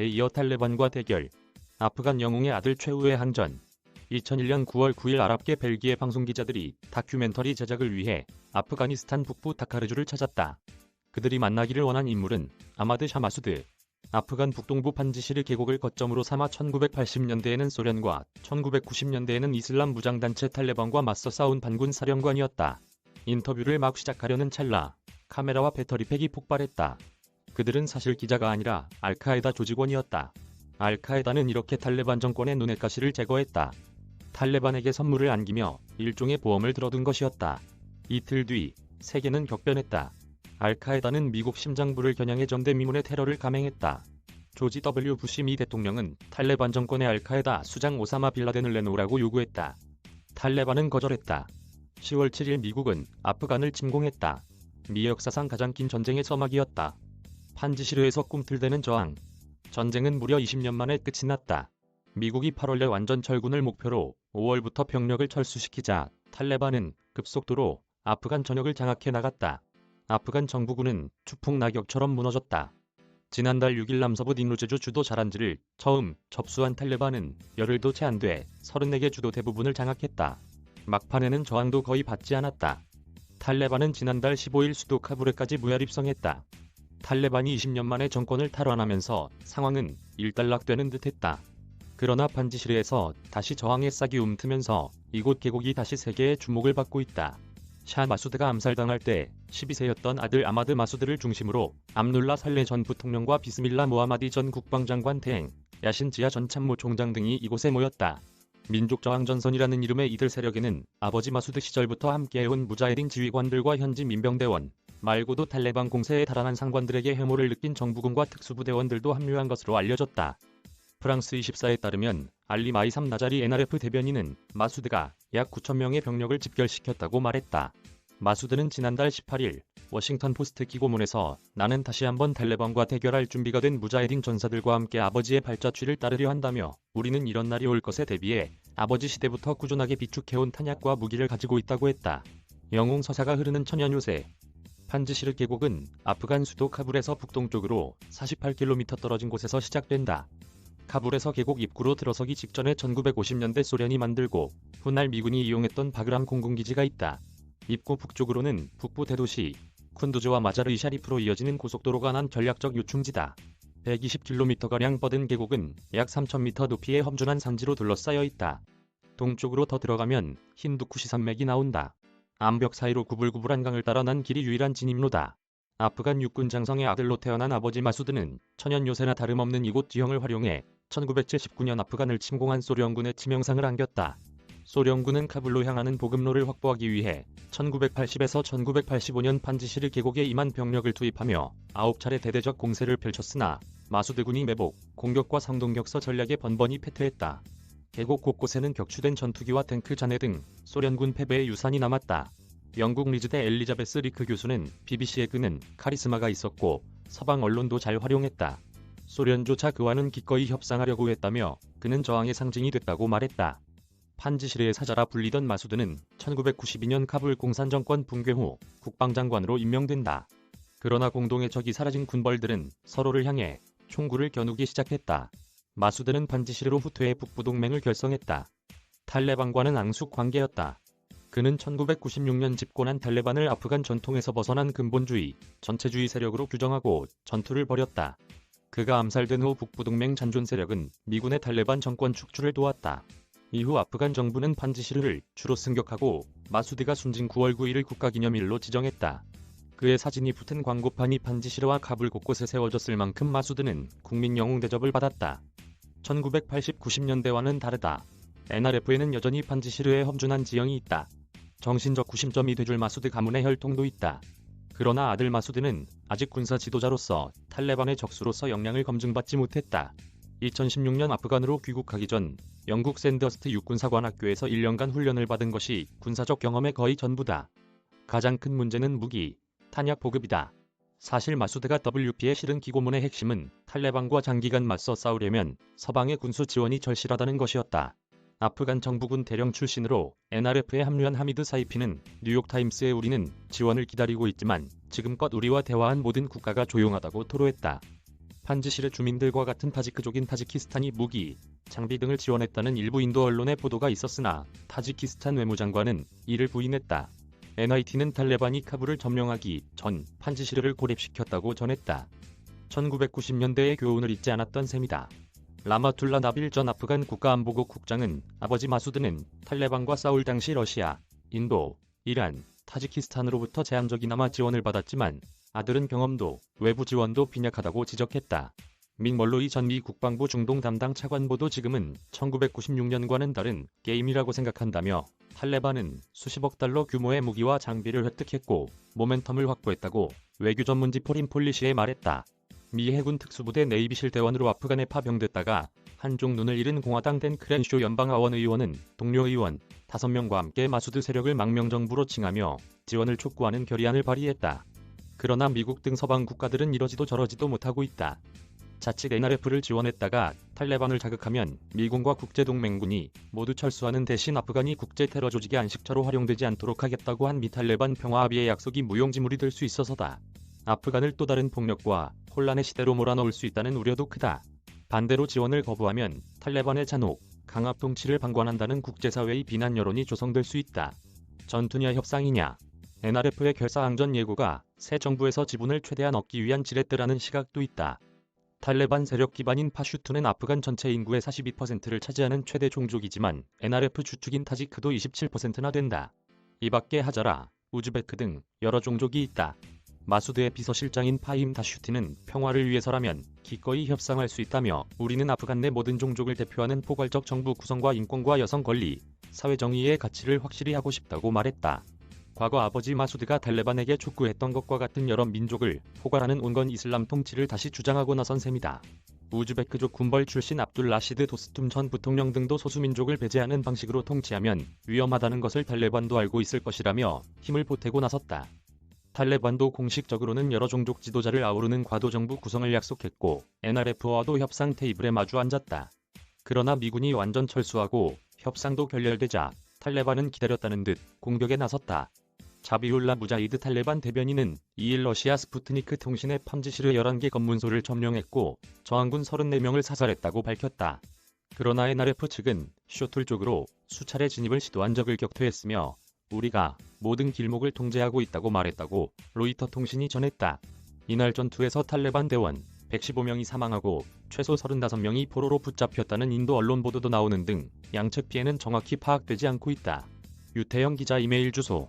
대이어 탈레반과 대결. 아프간 영웅의 아들 최후의 항전. 2001년 9월 9일 아랍계 벨기에 방송기자들이 다큐멘터리 제작을 위해 아프가니스탄 북부 다카르주를 찾았다. 그들이 만나기를 원한 인물은 아마드 샤마수드. 아프간 북동부 판지시르 계곡을 거점으로 삼아 1980년대에는 소련과 1990년대에는 이슬람 무장단체 탈레반과 맞서 싸운 반군 사령관이었다. 인터뷰를 막 시작하려는 찰나 카메라와 배터리팩이 폭발했다. 그들은 사실 기자가 아니라 알카에다 조직원이었다. 알카에다는 이렇게 탈레반 정권의 눈엣가시를 제거했다. 탈레반에게 선물을 안기며 일종의 보험을 들어둔 것이었다. 이틀 뒤 세계는 격변했다. 알카에다는 미국 심장부를 겨냥해 전대 미문의 테러를 감행했다. 조지 W. 부시 미 대통령은 탈레반 정권의 알카에다 수장 오사마 빌라덴을 내놓으라고 요구했다. 탈레반은 거절했다. 10월 7일 미국은 아프간을 침공했다. 미 역사상 가장 긴 전쟁의 서막이었다. 판지시르에서 꿈틀대는 저항. 전쟁은 무려 20년 만에 끝이 났다. 미국이 8월에 완전 철군을 목표로 5월부터 병력을 철수시키자 탈레반은 급속도로 아프간 전역을 장악해 나갔다. 아프간 정부군은 추풍 낙엽처럼 무너졌다. 지난달 6일 남서부 딘루제주 주도 자란지를 처음 접수한 탈레반은 열흘도 채 안 돼 34개 주도 대부분을 장악했다. 막판에는 저항도 거의 받지 않았다. 탈레반은 지난달 15일 수도 카불에까지 무혈입성했다. 탈레반이 20년 만에 정권을 탈환하면서 상황은 일단락되는 듯했다. 그러나 판지시르에서 다시 저항의 싹이 움트면서 이곳 계곡이 다시 세계의 주목을 받고 있다. 샤 마수드가 암살당할 때 12세였던 아들 아마드 마수드를 중심으로 암룰라 살레 전 부통령과 비스밀라 모하마디 전 국방장관 대행, 야신 지하 전 참모총장 등이 이곳에 모였다. 민족저항전선이라는 이름의 이들 세력에는 아버지 마수드 시절부터 함께해온 무자헤딘 지휘관들과 현지 민병대원, 말고도 탈레반 공세에 달아난 상관들에게 혐오를 느낀 정부군과 특수부대원들도 합류한 것으로 알려졌다. 프랑스 24에 따르면 알리 마이삼 나자리 NRF 대변인은 마수드가 약 9천명의 병력을 집결시켰다고 말했다. 마수드는 지난달 18일 워싱턴 포스트 기고문에서 나는 다시 한번 탈레반과 대결할 준비가 된 무자헤딘 전사들과 함께 아버지의 발자취를 따르려 한다며 우리는 이런 날이 올 것에 대비해 아버지 시대부터 꾸준하게 비축해온 탄약과 무기를 가지고 있다고 했다. 영웅 서사가 흐르는 천연 요새 판지시르 계곡은 아프간 수도 카불에서 북동쪽으로 48km 떨어진 곳에서 시작된다. 카불에서 계곡 입구로 들어서기 직전에 1950년대 소련이 만들고 훗날 미군이 이용했던 바그람 공군기지가 있다. 입구 북쪽으로는 북부 대도시 쿤두즈와 마자르 이샤리프로 이어지는 고속도로가 난 전략적 요충지다. 120km가량 뻗은 계곡은 약 3000m 높이의 험준한 산지로 둘러싸여 있다. 동쪽으로 더 들어가면 힌두쿠시 산맥이 나온다. 암벽 사이로 구불구불한 강을 따라 난 길이 유일한 진입로다. 아프간 육군 장성의 아들로 태어난 아버지 마수드는 천연 요새나 다름없는 이곳 지형을 활용해 1979년 아프간을 침공한 소련군의 치명상을 안겼다. 소련군은 카불로 향하는 보급로를 확보하기 위해 1980에서 1985년 판지시르 계곡에 임한 병력을 투입하며 9차례 대대적 공세를 펼쳤으나 마수드군이 매복, 공격과 상동격서 전략에 번번이 패퇴했다. 계곡 곳곳에는 격추된 전투기와 탱크 잔해 등 소련군 패배의 유산이 남았다. 영국 리즈대 엘리자베스 리크 교수는 BBC에 그는 카리스마가 있었고 서방 언론도 잘 활용했다. 소련조차 그와는 기꺼이 협상하려고 했다며 그는 저항의 상징이 됐다고 말했다. 판지시르의 사자라 불리던 마수드는 1992년 카불 공산 정권 붕괴 후 국방장관으로 임명된다. 그러나 공동의 적이 사라진 군벌들은 서로를 향해 총구를 겨누기 시작했다. 마수드는 판지시르로 후퇴해 북부동맹을 결성했다. 탈레반과는 앙숙 관계였다. 그는 1996년 집권한 탈레반을 아프간 전통에서 벗어난 근본주의, 전체주의 세력으로 규정하고 전투를 벌였다. 그가 암살된 후 북부동맹 잔존 세력은 미군의 탈레반 정권 축출을 도왔다. 이후 아프간 정부는 판지시르를 주로 승격하고 마수드가 순진 9월 9일을 국가기념일로 지정했다. 그의 사진이 붙은 광고판이 판지시르와 카불 곳곳에 세워졌을 만큼 마수드는 국민 영웅 대접을 받았다. 1980-90년대와는 다르다. NRF에는 여전히 판지시르의 험준한 지형이 있다. 정신적 구심점이 돼줄 마수드 가문의 혈통도 있다. 그러나 아들 마수드는 아직 군사 지도자로서 탈레반의 적수로서 역량을 검증받지 못했다. 2016년 아프간으로 귀국하기 전 영국 샌더스트 육군사관학교에서 1년간 훈련을 받은 것이 군사적 경험의 거의 전부다. 가장 큰 문제는 무기, 탄약 보급이다. 사실 마수드가 WP에 실은 기고문의 핵심은 탈레반과 장기간 맞서 싸우려면 서방의 군수 지원이 절실하다는 것이었다. 아프간 정부군 대령 출신으로 NRF에 합류한 하미드 사이피는 뉴욕타임스에 우리는 지원을 기다리고 있지만 지금껏 우리와 대화한 모든 국가가 조용하다고 토로했다. 판지시르 주민들과 같은 타지크족인 타지키스탄이 무기, 장비 등을 지원했다는 일부 인도 언론의 보도가 있었으나 타지키스탄 외무장관은 이를 부인했다. NIT는 탈레반이 카불을 점령하기 전 판지시르를 고립시켰다고 전했다. 1990년대의 교훈을 잊지 않았던 셈이다. 라마툴라 나빌 전 아프간 국가안보국 국장은 아버지 마수드는 탈레반과 싸울 당시 러시아, 인도, 이란, 타지키스탄으로부터 제한적이나마 지원을 받았지만 아들은 경험도 외부 지원도 빈약하다고 지적했다. 믹 멀로이 전 미 국방부 중동 담당 차관보도 지금은 1996년과는 다른 게임이라고 생각한다며 탈레반은 수십억 달러 규모의 무기와 장비를 획득했고 모멘텀을 확보했다고 외교 전문지 포린 폴리시에 말했다. 미 해군 특수부대 네이비실 대원으로 아프간에 파병됐다가 한쪽 눈을 잃은 공화당 댄 크렌쇼 연방하원 의원은 동료 의원 5명과 함께 마수드 세력을 망명정부로 칭하며 지원을 촉구하는 결의안을 발의했다. 그러나 미국 등 서방 국가들은 이러지도 저러지도 못하고 있다. 자칫 NRF를 지원했다가 탈레반을 자극하면 미군과 국제동맹군이 모두 철수하는 대신 아프간이 국제 테러 조직의 안식처로 활용되지 않도록 하겠다고 한 미 탈레반 평화합의의 약속이 무용지물이 될 수 있어서다. 아프간을 또 다른 폭력과 혼란의 시대로 몰아넣을 수 있다는 우려도 크다. 반대로 지원을 거부하면 탈레반의 잔혹, 강압 통치를 방관한다는 국제사회의 비난 여론이 조성될 수 있다. 전투냐 협상이냐. NRF의 결사항전 예고가 새 정부에서 지분을 최대한 얻기 위한 지렛대라는 시각도 있다. 탈레반 세력 기반인 파슈투는 아프간 전체 인구의 42%를 차지하는 최대 종족이지만 NRF 주축인 타지크도 27%나 된다. 이 밖에 하자라, 우즈베크 등 여러 종족이 있다. 마수드의 비서실장인 파임 다슈티는 평화를 위해서라면 기꺼이 협상할 수 있다며 우리는 아프간 내 모든 종족을 대표하는 포괄적 정부 구성과 인권과 여성 권리, 사회 정의의 가치를 확실히 하고 싶다고 말했다. 과거 아버지 마수드가 탈레반에게 촉구했던 것과 같은 여러 민족을 포괄하는 온건 이슬람 통치를 다시 주장하고 나선 셈이다. 우즈베크족 군벌 출신 압둘 라시드 도스툼 전 부통령 등도 소수민족을 배제하는 방식으로 통치하면 위험하다는 것을 탈레반도 알고 있을 것이라며 힘을 보태고 나섰다. 탈레반도 공식적으로는 여러 종족 지도자를 아우르는 과도정부 구성을 약속했고 NRF와도 협상 테이블에 마주 앉았다. 그러나 미군이 완전 철수하고 협상도 결렬되자 탈레반은 기다렸다는 듯 공격에 나섰다. 자비울라 무자이드 탈레반 대변인은 2일 러시아 스푸트니크 통신의 팜지시르 11개 검문소를 점령했고 저항군 34명을 사살했다고 밝혔다. 그러나 NRF 측은 쇼틀 쪽으로 수차례 진입을 시도한 적을 격퇴했으며 우리가 모든 길목을 통제하고 있다고 말했다고 로이터 통신이 전했다. 이날 전투에서 탈레반 대원 115명이 사망하고 최소 35명이 포로로 붙잡혔다는 인도 언론 보도도 나오는 등 양측 피해는 정확히 파악되지 않고 있다. 유태영 기자 이메일 주소